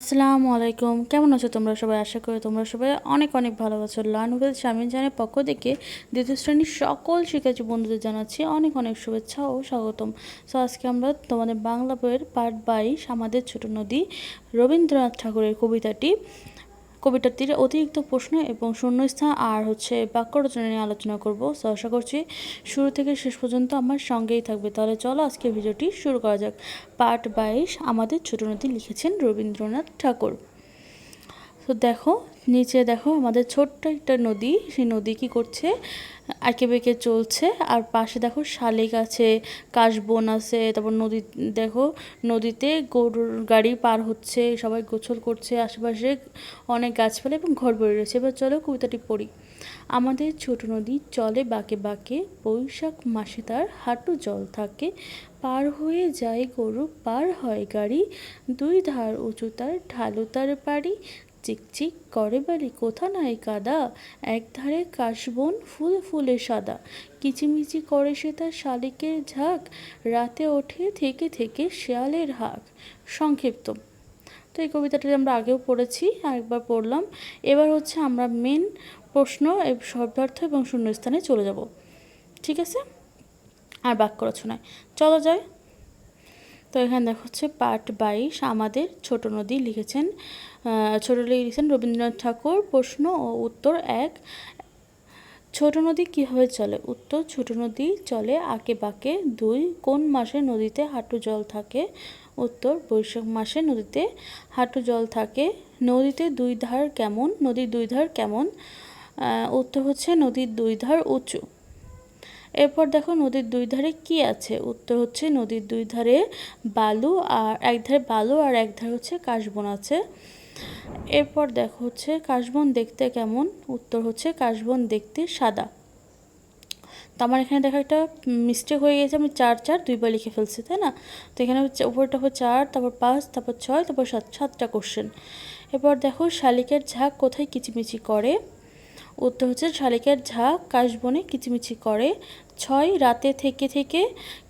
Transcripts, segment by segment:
আসসালামু আলাইকুম। কেমন আছো তোমরা সবাই? আশা করি তোমরা সবাই অনেক অনেক ভালো আছো। লার্ন উইথ স্বামীন জানের পক্ষ থেকে দ্বিতীয় শ্রেণির সকল শিক্ষার্থী বন্ধুদের জানাচ্ছি অনেক অনেক শুভেচ্ছা ও স্বাগতম। সো আজকে আমরা তোমাদের বাংলা বইয়ের পার্ট বাইশ, আমাদের ছোট নদী রবীন্দ্রনাথ ঠাকুরের কবিতাটি কবিতাটির অতিরিক্ত প্রশ্ন এবং শূন্যস্থান আর হচ্ছে বাক্য রচনা নিয়ে আলোচনা করব। সো আশা করছি শুরু থেকে শেষ পর্যন্ত আমার সঙ্গেই থাকবে। তাহলে চলো আজকে ভিডিওটি শুরু করা যাক। পার্ট বাইশ আমাদের ছোট নদী লিখেছেন রবীন্দ্রনাথ ঠাকুর। তো দেখো, নিচে দেখো আমাদের ছোট্ট একটা নদী, সেই নদী কি করছে? আঁকে বেঁকে চলছে। আর পাশে দেখো শালিক আছে, কাশবন আছে, তারপর নদী, দেখো নদীতে গরুর গাড়ি পার হচ্ছে, সবাই গোছল করছে, আশেপাশে অনেক গাছপালা এবং ঘর বেড়ে রয়েছে। এবার চলো কবিতাটি পড়ি। আমাদের ছোট নদী চলে বাঁকে বাঁকে, বৈশাখ মাসে তার হাঁটু জল থাকে। পার হয়ে যায় গরু, পার হয় গাড়ি। দুই ধার উঁচু তার ঢালু তার পাড়ি চিকচিক করে বালি, কোথা নাই কাদা? এক ধারে কাশবন ফুল, ফুলে সাদা। কিচিমিচি করে সে তার শালিকের ঝাঁক, রাতে ওঠে থেকে থেকে শেয়ালের হাঁক। সংক্ষিপ্ত। তো এই কবিতাটি আমরা আগেও পড়েছি, আরেকবার পড়লাম। এবার হচ্ছে আমরা মেন প্রশ্ন শব্দার্থ এবং শূন্যস্থানে চলে যাব। ঠিক আছে? আর বাক্য রচনায়। চলো যায় তো এখানে দেখা হচ্ছে পার্ট বাইশ, আমাদের ছোট নদী লিখেছেন ছোট নদী লিখেছেন রবীন্দ্রনাথ ঠাকুর, প্রশ্ন ও উত্তর এক। ছোট নদী কীভাবে চলে? উত্তর, ছোট নদী চলে আঁকে বাঁকে দুই, কোন মাসে নদীতে হাঁটু জল থাকে? উত্তর, বৈশাখ মাসে নদীতে হাঁটু জল থাকে। নদীতে দুই ধার কেমন? নদীর দুই ধার কেমন? উত্তর হচ্ছে নদীর দুই ধার উঁচু। এরপর দেখো নদীর দুই ধারে কি আছে? উত্তর হচ্ছে নদীর দুই ধারে বালু আর এক ধারে বালু আর এক ধারে হচ্ছে কাশবন আছে। এরপর দেখো হচ্ছে কাশবন দেখতে কেমন? উত্তর হচ্ছে কাশবন দেখতে সাদা। তো আমার এখানে দেখো একটা মিস্টেক হয়ে গেছে, আমি চার চার দুইবার লিখে ফেলছি, তাই না? তো এখানে হচ্ছে উপরটা হচ্ছে চার, তারপর পাঁচ, তারপর ছয়, তারপর সাত, সাতটা কোশ্চেন এরপর দেখো শালিকের ঝাঁক কোথায় কিচিমিচি করে? উত্তর হচ্ছে শালিকের ঝাঁক কাশবনে কিচিমিচি করে। ছয়, রাতে থেকে থেকে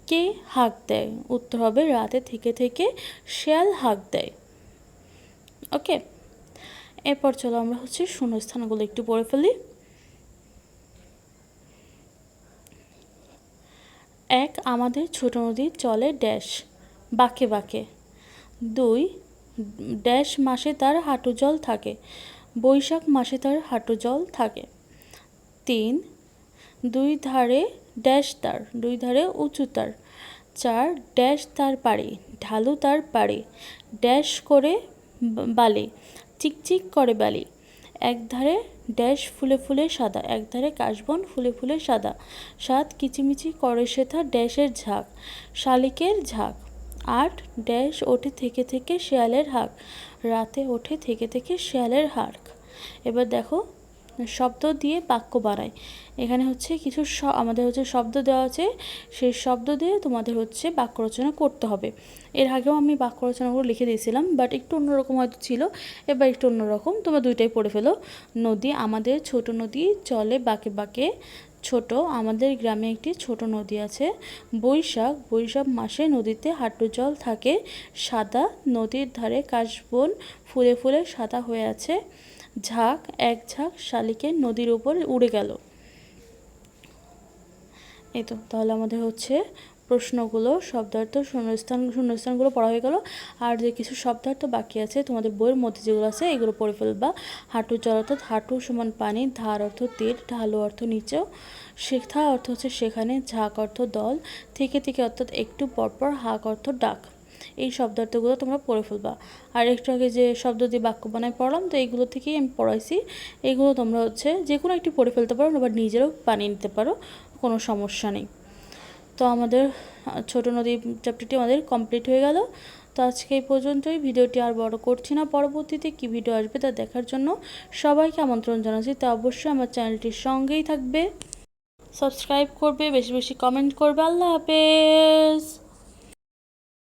কে হাঁক দেয়? উত্তর হবে রাতে থেকে থেকে শেয়াল হাঁক দেয়। ওকে, এরপর চলো আমরা হচ্ছে শূন্যস্থানগুলো একটু পড়ে ফেলি। এক, আমাদের ছোট নদী চলে ড্যাশ, বাঁকে বাঁকে। দুই, ড্যাশ মাসে তার হাঁটু জল থাকে। বৈশাখ মাসে তার হাঁটু জল থাকে। তিন, দুই ধারে ড্যাশ তার, দুই ধারে উঁচু তার। চার, ড্যাশ তার পাড়ে, ঢালু তার পাড়ে, ড্যাশ করে বালি, চিকচিক করে বালি। এক ধারে ড্যাশ ফুলে ফুলে সাদা, এক ধারে কাশবন ফুলে ফুলে সাদা। সাত কিচিমিচি করে সেথা ড্যাশের ঝাঁক, শালিকের ঝাঁক। আট ড্যাশ ওঠে থেকে থেকে শেয়ালের হাঁক রাতে ওঠে থেকে থেকে শেয়ালের হাঁক এবার দেখো, শব্দ দিয়ে বাক্য বানায়। এখানে হচ্ছে কিছু আমাদের হচ্ছে শব্দ দেওয়া আছে। সেই শব্দ দিয়ে তোমাদের হচ্ছে বাক্য রচনা করতে হবে। এর আগেও আমি বাক্য রচনাগুলো লিখে দিয়েছিলাম বাট একটু অন্যরকম হয়তো ছিল। এবার একটু অন্যরকম, তোমরা দুইটাই পড়ে ফেলো। নদী, আমাদের ছোট নদী, চলে বাঁকে বাঁকে ছোট, আমাদের গ্রামে একটি ছোট নদী আছে। বৈশাখ বৈশাখ মাসে নদীতে হাঁটু জল থাকে। সাদা নদীর ধারে কাশবন ফুলে ফুলে সাদা হয়ে আছে। ঝাঁক, এক ঝাঁক শালিকে নদীর উপর উড়ে গেল। এই তো, তাহলে আমাদের হচ্ছে প্রশ্নগুলো, শব্দার্থ শূন্যস্থান, শূন্যস্থানগুলো পড়া হয়ে গেল। আর যে কিছু শব্দার্থ বাকি আছে, তোমাদের বইয়ের মধ্যে যেগুলো আছে, এগুলো পড়ে ফেলবা। হাঁটু জল অর্থাৎ হাঁটু সমান পানি, ধার অর্থ তীর, ঢালু অর্থ নিচেও। শেখা অর্থ হচ্ছে সেখানে, ঝাঁক অর্থ দল, থেকে থেকে অর্থাৎ একটু পরপর হাঁক অর্থ ডাক। এই শব্দার্থগুলো তোমরা পড়ে ফেলবা। আর একটু আগে যে শব্দ দিয়ে বাক্য বানায় পড়লাম, তো এইগুলো থেকেই আমি পড়াইছি। এইগুলো তোমরা হচ্ছে যে কোনো একটি পড়ে ফেলতে পারো আবার নিজেরও বানিয়ে নিতে পারো, কোনো সমস্যা নেই। তো আমাদের ছোট নদী চ্যাপ্টারটি আমাদের কমপ্লিট হয়ে গেল। তো আজকে এই পর্যন্তই। ভিডিওটি আর বড় করছি না। পরবর্তীতে কি ভিডিও আসবে তা দেখার জন্য সবাইকে আমন্ত্রণ জানাচ্ছি। তা অবশ্যই আমার চ্যানেলটির সঙ্গেই থাকবে। সাবস্ক্রাইব করবে, বেশি বেশি কমেন্ট করবে। আল্লাহ হাফেজ!